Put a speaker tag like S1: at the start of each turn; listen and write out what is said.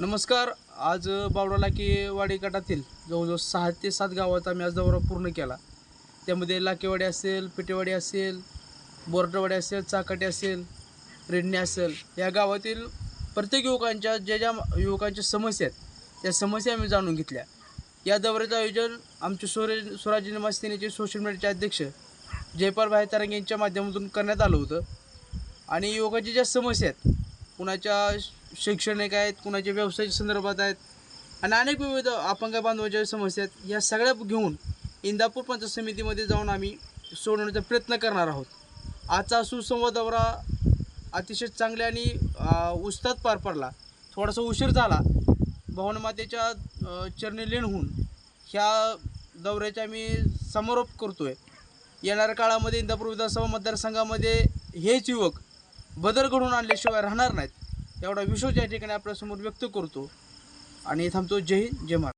S1: नमस्कार. आज बावडाला की वाडी गटातील जवळजवळ सहा ते सात गावात आम्ही आज दौरा पूर्ण केला. त्यामध्ये लाकेवाडी असेल पेटेवाडी असेल बोरटवाडी असेल चाकाटी असेल रेडणी असेल या गावातील प्रत्येक युवकांच्या ज्या ज्या युवकांच्या समस्या आहेत त्या समस्या आम्ही जाणून घेतल्या. या दौऱ्याचं आयोजन आमचे स्वराज स्वराज्य निर्माण सेनेचे सोशल मीडियाचे अध्यक्ष जयपाल भाई तारंग यांच्या माध्यमातून करण्यात आलं होतं. आणि युवकांच्या ज्या समस्या आहेत कुणाच्या शैक्षणिक आहेत कुणाच्या व्यवसायाच्या संदर्भात आहेत आणि अनेक विविध अपंग बांधवाच्या समस्या आहेत या सगळ्या घेऊन इंदापूर पंचायत समितीमध्ये जाऊन आम्ही सोडवण्याचा प्रयत्न करणार आहोत. आजचा सुसंवाद दौरा अतिशय चांगल्या आणि उस्ताद पार पडला. थोडासा उशीर झाला. भवनमातेच्या चरणी लीन होऊन ह्या दौऱ्याचा आम्ही समारोप करतो आहे येणाऱ्या काळामध्ये इंदापूर विधानसभा मतदारसंघामध्ये हेच युवक बदल घडून आणल्याशिवाय राहणार नाहीत. एवढा विश्वास या ठिकाणी आपल्यासमोर व्यक्त करतो. आणि थांबतो. जय हिंद जय महाराज